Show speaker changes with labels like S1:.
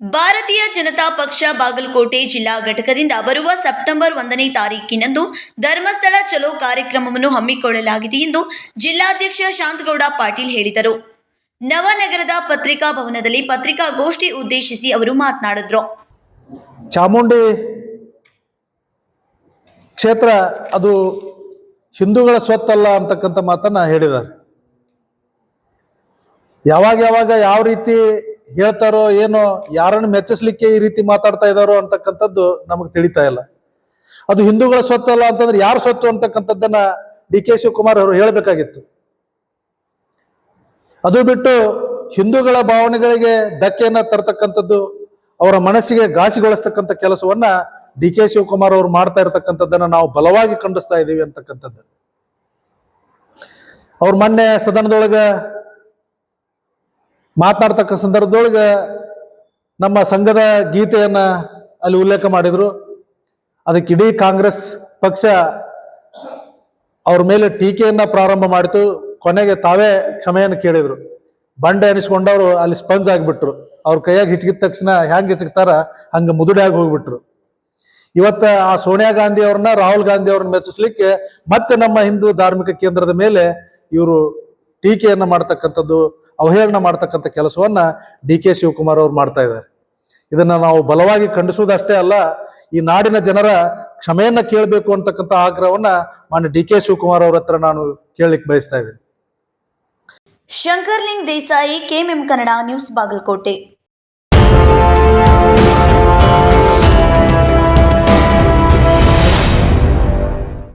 S1: ಭಾರತೀಯ ಜನತಾ ಪಕ್ಷ ಬಾಗಲಕೋಟೆ ಜಿಲ್ಲಾ ಘಟಕದಿಂದ ಬರುವ ಸೆಪ್ಟೆಂಬರ್ ಒಂದನೇ ತಾರೀಕಿನಂದು ಧರ್ಮಸ್ಥಳ ಚಲೋ ಕಾರ್ಯಕ್ರಮವನ್ನು ಹಮ್ಮಿಕೊಳ್ಳಲಾಗಿದೆ ಎಂದು ಜಿಲ್ಲಾಧ್ಯಕ್ಷ ಶಾಂತಗೌಡ ಪಾಟೀಲ್ ಹೇಳಿದರು. ನವನಗರದ ಪತ್ರಿಕಾ ಭವನದಲ್ಲಿ ಪತ್ರಿಕಾಗೋಷ್ಠಿ ಉದ್ದೇಶಿಸಿ ಅವರು ಮಾತನಾಡಿದ್ರು.
S2: ಚಾಮುಂಡಿ ಕ್ಷೇತ್ರ ಅದು ಹಿಂದೂಗಳ ಸ್ವತ್ತಲ್ಲ ಅಂತಕ್ಕಂಥ ಮಾತನ್ನ ಹೇಳಿದ್ದಾರೆ. ಯಾವಾಗ ಯಾವಾಗ ಯಾವ ರೀತಿ ಹೇಳ್ತಾರೋ ಏನೋ, ಯಾರನ್ನು ಮೆಚ್ಚಿಸ್ಲಿಕ್ಕೆ ಈ ರೀತಿ ಮಾತಾಡ್ತಾ ಇದ್ದಾರೋ ಅಂತಕ್ಕಂಥದ್ದು ನಮಗೆ ತಿಳಿತಾ ಇಲ್ಲ. ಅದು ಹಿಂದೂಗಳ ಸ್ವತ್ತಲ್ಲ ಅಂತಂದ್ರೆ ಯಾರು ಸ್ವತ್ತು ಅಂತಕ್ಕಂಥದ್ದನ್ನ ಡಿ ಕೆ ಶಿವಕುಮಾರ್ ಅವರು ಹೇಳಬೇಕಾಗಿತ್ತು. ಅದು ಬಿಟ್ಟು ಹಿಂದೂಗಳ ಭಾವನೆಗಳಿಗೆ ಧಕ್ಕೆಯನ್ನ ತರ್ತಕ್ಕಂಥದ್ದು, ಅವರ ಮನಸ್ಸಿಗೆ ಘಾಸಿಗೊಳಿಸ್ತಕ್ಕಂಥ ಕೆಲಸವನ್ನ ಡಿ ಕೆ ಶಿವಕುಮಾರ್ ಅವರು ಮಾಡ್ತಾ ಇರತಕ್ಕಂಥದ್ದನ್ನ ನಾವು ಬಲವಾಗಿ ಖಂಡಿಸ್ತಾ ಇದ್ದೀವಿ ಅಂತಕ್ಕಂಥದ್ದು. ಅವ್ರು ಮೊನ್ನೆ ಸದನದೊಳಗ ಮಾತನಾಡ್ತಕ್ಕ ಸಂದರ್ಭದೊಳಗೆ ನಮ್ಮ ಸಂಘದ ಗೀತೆಯನ್ನು ಅಲ್ಲಿ ಉಲ್ಲೇಖ ಮಾಡಿದ್ರು. ಅದಕ್ಕೆ ಇಡೀ ಕಾಂಗ್ರೆಸ್ ಪಕ್ಷ ಅವ್ರ ಮೇಲೆ ಟೀಕೆಯನ್ನು ಪ್ರಾರಂಭ ಮಾಡಿತು. ಕೊನೆಗೆ ತಾವೇ ಕ್ಷಮೆಯನ್ನು ಕೇಳಿದ್ರು. ಬಂಡೆ ಎನಿಸ್ಕೊಂಡವರು ಅಲ್ಲಿ ಸ್ಪಂಜ್ ಆಗಿಬಿಟ್ರು. ಅವ್ರ ಕೈಯಾಗಿ ಹಿಚ್ಕಿದ ತಕ್ಷಣ ಹ್ಯಾಂಗೆ ಹಿಚ್ಕ್ತಾರ ಹಂಗ ಮುದುಡಿಯಾಗಿ ಹೋಗ್ಬಿಟ್ರು. ಇವತ್ತ ಆ ಸೋನಿಯಾ ಗಾಂಧಿ ಅವ್ರನ್ನ ರಾಹುಲ್ ಗಾಂಧಿ ಅವ್ರನ್ನ ಮೆಚ್ಚಿಸ್ಲಿಕ್ಕೆ ಮತ್ತೆ ನಮ್ಮ ಹಿಂದೂ ಧಾರ್ಮಿಕ ಕೇಂದ್ರದ ಮೇಲೆ ಇವರು ಟೀಕೆಯನ್ನು ಮಾಡ್ತಕ್ಕಂಥದ್ದು ಅವಹೇಳನ ಮಾಡ್ತಕ್ಕಂಥ ಕೆಲಸವನ್ನ ಡಿ ಕೆ ಶಿವಕುಮಾರ್ ಅವ್ರು ಮಾಡ್ತಾ ಇದ್ದಾರೆ. ಇದನ್ನ ನಾವು ಬಲವಾಗಿ ಖಂಡಿಸುವುದಷ್ಟೇ ಅಲ್ಲ, ಈ ನಾಡಿನ ಜನರ ಕ್ಷಮೆಯನ್ನ ಕೇಳಬೇಕು ಅಂತಕ್ಕಂಥ ಆಗ್ರಹವನ್ನ ಮಾನ್ಯ ಡಿ ಕೆ ಶಿವಕುಮಾರ್ ಅವ್ರ ಹತ್ರ ನಾನು ಕೇಳಲಿಕ್ಕೆ ಬಯಸ್ತಾ ಇದ್ದೀನಿ.
S1: Shankarling Desai KMM Kannada, news Bagalkote.